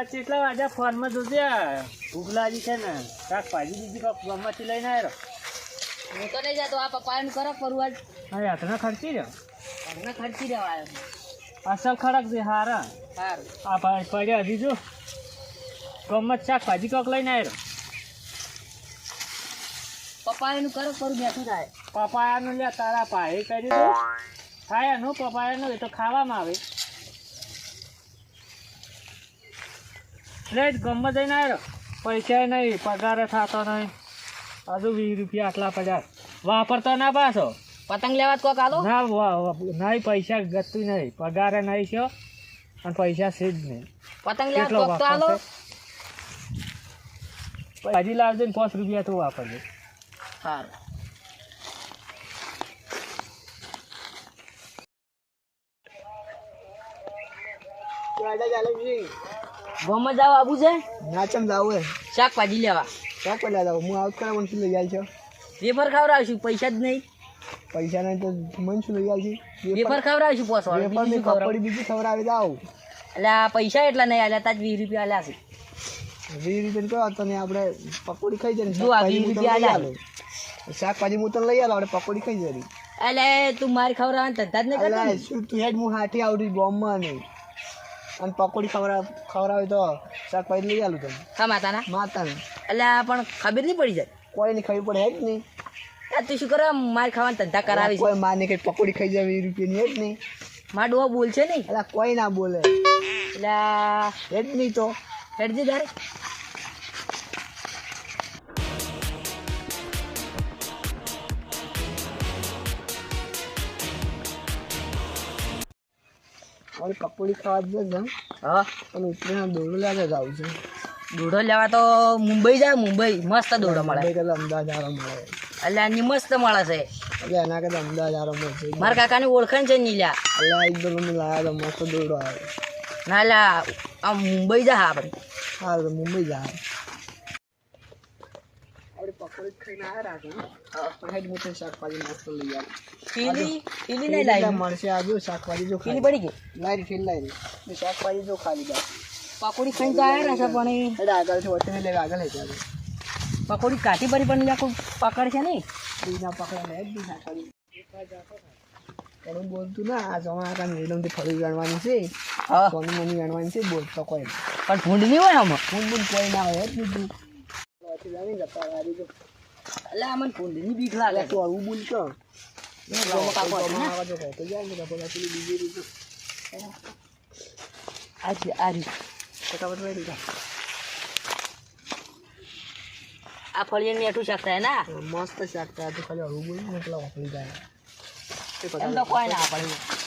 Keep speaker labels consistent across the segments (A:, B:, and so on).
A: લા કેટલા વાગ્યા? ફોનમાં જોજે ભૂખ લાગી છે ને. શાકભાજી બીજી કોક ગમમાંથી લઈને આવ્યો
B: હું તો નહીં જતો. આ પપ્પાનું કરો ફરવા
A: હા યાત્રા ખર્ચી રહ્યો?
B: ઘરને ખર્ચી રહ્યો આવ્યો
A: અસલ ખડક છે હારા.
B: સારું.
A: આ ભાઈ પડ્યા હજી જો. ગમત શાકભાજી કોક લઈને આવ્યો
B: પપ્પા એનું કરો કરું બેઠું થાય.
A: પપાયાનું લે તારા ભાઈ કરી દો થાય એનું પપાયાનું એ તો ખાવામાં આવે. લે ગમત જઈને આવ્યો પૈસા નહીં પગાર થતો નહીં. હજુ વીસ રૂપિયા આટલા પચાસ વાપરતો ના પાછો.
B: પતંગ લેવા કોક આલો?
A: ના નહીં પૈસા ગતું નહીં. પગારે નહીં છો અને પૈસા છે જ નહીં.
B: પતંગ લેવા કોક તો આલો?
A: હજી લાવજો ને પાંચ રૂપિયા તો વાપરજો.
B: સારું ગોમાં જાવ આબુ છે?
C: ના ચમ જાવ હે
B: શાકભાજી લેવા.
C: શાકભાજી લેવા. હું આવત કરાવવાનું શું લઈ આલ છો.
B: વેફર ખવડાવશું પૈસા જ નહીં.
C: પૈસા નહીં તો મન શું લઈ આલ છે?
B: વેફર ખવડાવશું પોસવા. વેફરની ખવડાવ?
C: બીજી ખવડાવી જાવ
B: એટલે પૈસા એટલા નહીં આલ્યા તાજ વીસ રૂપિયા આલ્યા છે.
C: વીસ રૂપિયા કહો તને આપણે પકોડી ખાઈ જાય
B: જો આ વીસ રૂપિયા આલ્યા
C: શાકભાજી હું તને લઈ આલો આપણે પકોડી ખાઈ જરી
B: એટલે તું મારી ખવડાવવાનું ધંધા જ નહીં કરતો
C: શું તું હેડ હું હાથી આવડી બોમ્બમાં નહીં. અને પકોડી ખવડાવ ખવડાવે તો શાકભાજી લઈ આલું તને.
B: ખા માતાના?
C: માતાને.
B: એટલે પણ ખબર નહીં પડી જાય.
C: કોઈ નહીં ખબર પડે જ નહીં.
B: આ તું શું કરે? મારે ખાવાના ધંધા કરાવી છે.
C: કોઈ માને કઈ પકોડી ખાઈ જાય વીસ રૂપિયાની જ નહીં.
B: મારા ડોહો બોલશે નહીં?
C: એટલે કોઈ ના બોલે.
B: એટલે
C: હેડ નહીં તો.
B: હેડજે તારે.
C: મારે પકોડી ખાવા જ છે
B: હા?
C: અને ઉત્તરાયણ દોડો લાગે જાવ છે.
B: દોડો લેવા તો મુંબઈ જાય મુંબઈ. મસ્ત દોડો મળે.
C: કરતા અમદાવાદ આરો મળે.
B: એટલે આની મસ્ત મળે છે.
C: એટલે એના કરતા અમદાવાદ આરો મળશે
B: મારા કાકાની ઓળખાણ છે નીલા
C: એટલે એકદમ અમે લાયા તો મસ્ત દોડો આવે.
B: ના એટલે આ મુંબઈ જા આપણે.
C: હા તો મુંબઈ જાય જ ખાઈને આવ્યા રાખે પણ હેડ મોટી શાકભાજી મસ્ત લઈ આવે
B: પીલી પીલી નહીં લાવી
C: મળશે આજુ શાકભાજી જો
B: પીલી પડી ગઈ
C: લારી ઠેલ લારી ને શાકભાજી જો ખાલી બસ
B: પકોડી ખાઈને તો આવ્યા છે પણ એ
C: એટલે આગળથી વચ્ચે લેવા આગળ લઈ જાય
B: પકોડી કાઢી પડી પણ કોઈ પકડ છે નહીં
C: બીજા પકડા લે બી શાકભાજી પણ બોલતું ના આ જમા કાન વેલમથી ફરી ગણવાની છે સોની મની ગણવાની છે બોલતો કોઈ
B: પણ ભૂંડ નહીં હોય આમાં
C: બોલ કોઈ ના હોય જ બીજું પછી જાણી જતા
B: એટલે આમાં ભૂંડની બીક લાગે
C: એટલે તું આવું બોલ તો
B: આ છે આ રીત
C: ફટાફટ લઈ લીધા
B: આ ફળિયાની એઠું શાક થાય ના
C: મસ્ત શાક થાય તો ખાલી હળવું બોલ પેલા વાપરી જાય
B: એમ તો કોઈ ના પડે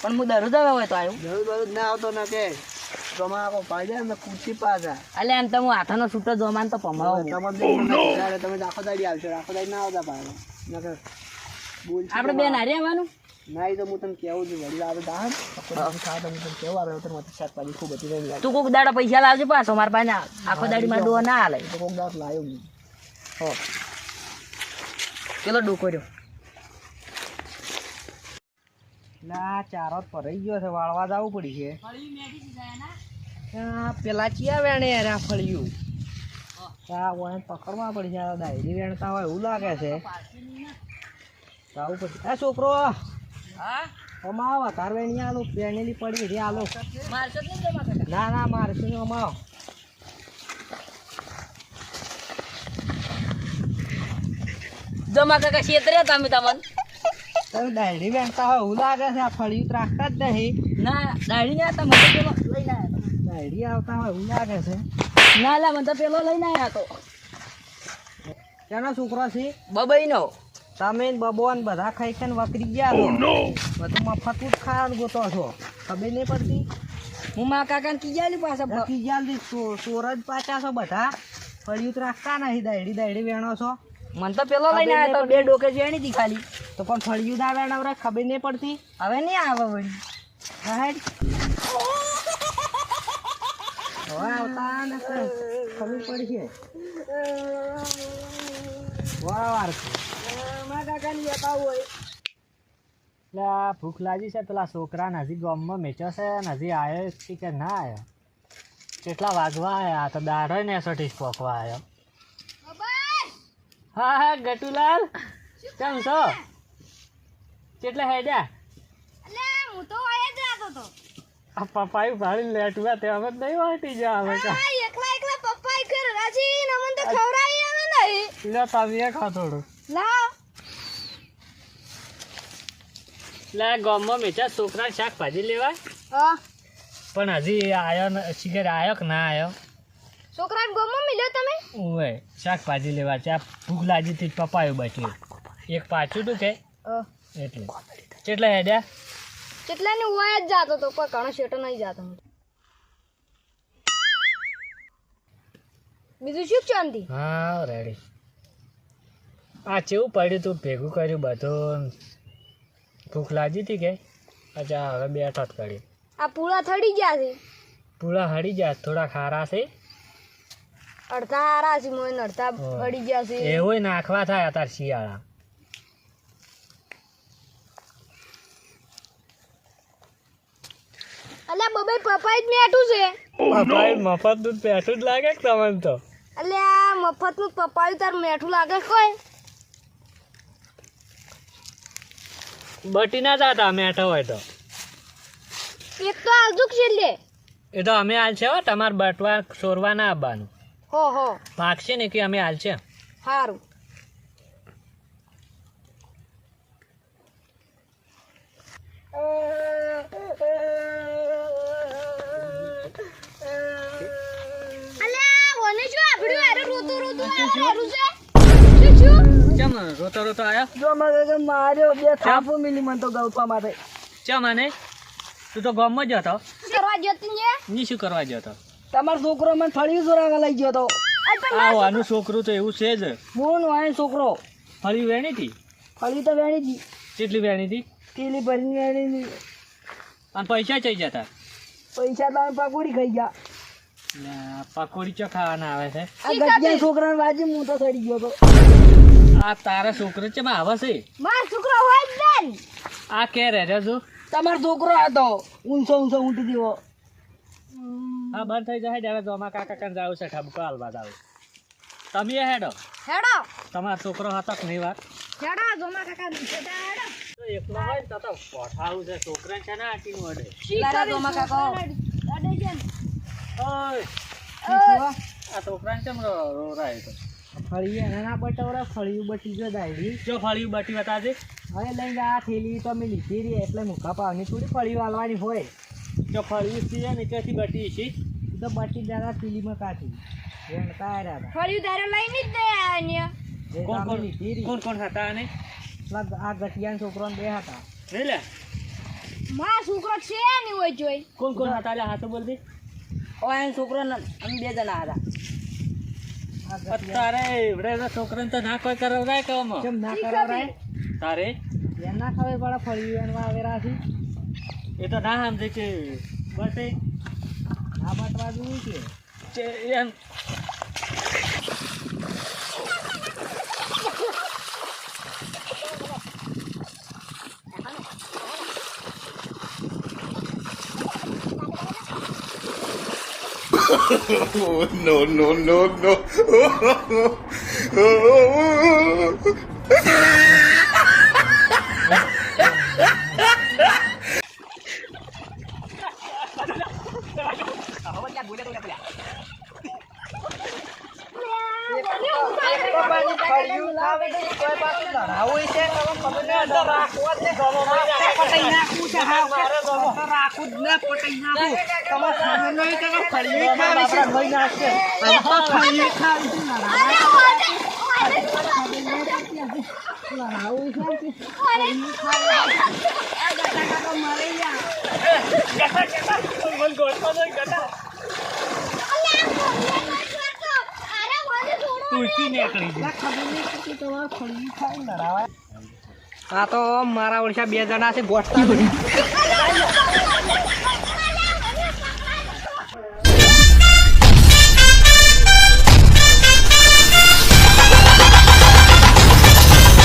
B: પણ હું દરરોજ આવે હોય તો આવ્યું
C: જરૂર જરૂર ના આવતો ના કે જમા આપો પાડી જાય ને કુર્સી પાછા.
B: અલે એમ તો હું હાથાનો છૂટો જમાન તો પમાવો
C: તમે તમે રાખો દાડી આવશો રાખો દાડી ના આવતા પાડો નકર બોલ
B: આપણે બેન હારે આવવાનું
C: ના તો હું તમને કેવું છું વડી આવે દાન ખા તો હું તને કેવું આવે તો શાક પાડી ખૂબ હતી રહી
B: તું કોક દાડા પૈસા લાવજે પાછો મારા પાસે. આખો દાડી માં ડોહા ના હાલે.
C: તો કોક દાડ લાવ્યો હું
B: હો. કેટલો ડોકો રહ્યો
A: ના ચારો ભરાઈ ગયો છે વાળવા જવું પડી છે. પેલા ચિયા વેણે આ ફળિયું. આ ઓને પકડવા પડી છે ડાયરી વેણતા હોય એવું લાગે છે. જવું પડશે છોકરો અમાવ તાર વેણી આલો પડી છે આલો. ના ના મારશું ને અમાવ.
B: જમા કાકા છેતરે તમે તમને?
A: તમે હોય એવું લાગે છે આ ફળિયું તો રાખતા જ નહીં.
B: ના દાડી ને હતા મને પેલો લઈને આવ્યા.
A: ડાયરી આવતા હોય એવું લાગે છે.
B: ના લા મને તો પેલો લઈને આવ્યા તો
A: તેનો છોકરો છે?
B: બબઈ
A: તમે બબોન બધા ખાઈ ખાઈને વકરી ગયા છો. બધું મફતું જ ખાવાનું ગોતો છો. ખબર નહીં પડતી.
B: હું મા કાકાને કીજાલી પાસે
A: વકી જલ્દી ચોર જ પાછા છો બધા. ફળિયું તો રાખતા નહીં. દાયડી દાયડી વેણો છો.
B: મને તો પેલો લઈને આવ્યા તો બે ડોકે જેણી હતી ખાલી.
A: તો પણ ફળિયું ના વેણવરે ખબર નહીં પડતી.
B: હવે નહીં આવે વળી.
A: હવે આવતા ને વારવાર
B: હોય.
A: એટલે ભૂખ લાગી છે પેલા છોકરા હજી ગામમાં મેચો છે નજીક આવ્યો કે ના આવ્યો કેટલા વાગવા આવ્યા તો દાઢો ને એસોટી જ પોકવા આવ્યો હા હા ગટુલાલ કેમ છો? કેટલા હેડ્યા
D: હું તો વાય જ રાતો તો.
A: આ પપ્પાએ ભાળી લેટવા તે અમે નહીં વાટી જા હવે
D: એકલા એકલા પપ્પાએ કર રાજી ને અમને તો ખવરાઈ આવે નહીં.
A: લે તમે ખા થોડું.
D: લા
A: લે ગામમાં મેચા છોકરા શાકભાજી લેવા.
D: હા.
A: પણ હજી આવ્યો સિગર આયો આવ્યો કે ના આવ્યો
D: છોકરાને ગોમમાં મિલ્યો તમે?
A: ઓય શાકભાજી લેવા છે. આ ભૂખ લાગી હતી પપાયું બચ્યું એક પાછું તું કે. એટલે. કેટલા હેડ્યા?
D: કેટલા ને વાય જ જાતો તો કોઈ ઘણો શેટો નહીં જાતો. બીજું શું ચાંદી
A: હા રેડી આ ચેવું પડ્યું તું? ભેગું કર્યું બધું. ભૂખ લાગી હતી કે? અચ્છા હવે બેઠો જ કરી
D: આ પૂળા થડી ગયા છે.
A: પૂળા હળી ગયા થોડા ખારા છે.
D: અડધા હારા છે મોય અડધા હડી ગયા છે.
A: એવું નાખવા થાય અત્યારે શિયાળા.
D: અલ્યા બબે પપ્પા જ મેઠું છે.
A: પપાઈ મફત દૂધ મેઠું જ લાગે કે તમને તો?
D: અલ્યા મફતનું પપ્પાયું તાર મેઠું લાગે કોઈ?
A: બટી ના જતા મેઠો હોય તો.
D: એક તો આજુક છે લે
A: એ તો અમે હાલ છે હો તમારે બટવા સોરવા ના આવવાનું.
D: હો હો.
A: પાકશે ને કે અમે હાલ છે?
D: સારું રોતું આરું છે? શું શું
A: ચમ રોતો રોતો આવ્યો
E: જો મને તો માર્યો બે થાપો મિલી મને તો
A: ચમ તું તો ગામમાં જ હતો.
D: કરવા
A: ની શું કરવા જતો
E: તમારો છોકરો મને ફળિયું ચોરાવા લઈ ગયો તો.
A: આનું છોકરું તો એવું છે જ.
E: હું વાય છોકરો?
A: ફળી વેણી હતી
E: ફળી તો વેણી હતી
A: કેટલી વેણી હતી
E: થેલી ભરીને વેણી
A: અને પૈસા ચઈ જતા?
E: પૈસા તો પકોડી ખાઈ ગયા.
A: પકોડી ચો ખાવાના આવે છે.
E: આ ગઢિયા છોકરાને વાજી હું તો સડી ગયો તો.
A: આ તારા છોકરો છે આવે છે?
D: મારો છોકરો હોય જ ને
A: આ કે રે રે જો
E: તમારો છોકરો હતો. ઊંચો ઊંચો ઊંટી દીવો
A: હા બંધ થઈ જાય જ્યારે જોમા કાકા કાન જાવ છે ઠબકો હાલવા જાવ તમે એ હેડો.
D: હેડો.
A: તમારો છોકરો હતો કે નહીં વાત?
D: હેડો જોમા કાકા હેડો. હેડો
A: એકલો હોય ને તો તો પોઠાવું છે છોકરા છે ને આટીનું અડે.
E: લારા જોમા કાકા.
D: અડે છે ને.
A: આ છોકરાને કેમ રો રોરાય તો?
E: ફળી એના ના બટવડા ફળિયું બટી જો દાયડી
A: જો ફળ્યું બટી બતાજે.
E: હવે લઈને આ થેલી તો અમે લીધી રહી એટલે મુખા પાવની થોડી ફળી વાળવાની હોય.
A: જો ફળ્યું છે ને બટી છે.
E: તો બટી દાદા થેલીમાં કાઢી. વેણતા આવ્યા
D: ફળિયું તારે લઈને જ દે
A: કોણ કોણ
E: લીધી
A: કોણ કોણ હતા અને
E: પેલા આ ગઠિયાના છોકરાને બે હતા.
A: લે
D: મારો છોકરો છે નહીં હોય જોઈ.
A: કોણ કોણ હતા લે તો બોલ દે
E: ઓય છોકરો અમે બે જણા હતા
A: તારે એવડે છોકરાને તો ના કોઈ કરાવરાય કે આમાં?
E: કેમ ના કરાવરાય
A: તારે?
E: એમ ના ખબર પડે ફળિયું એનમાં આવેલા છે
A: એ તો ના સમજે કે બસ એ
E: ના બટવા જોવું છે.
A: છે એમ.
F: no, no, no, no.
E: ફળિયું ખાવે તો કોઈ પાછું લડાવું છે ખબર ને તો રાખવું જ ને પટાઈ નાખવું આ
A: તો મારા ઓળખા બે જણા છે ગોઠતા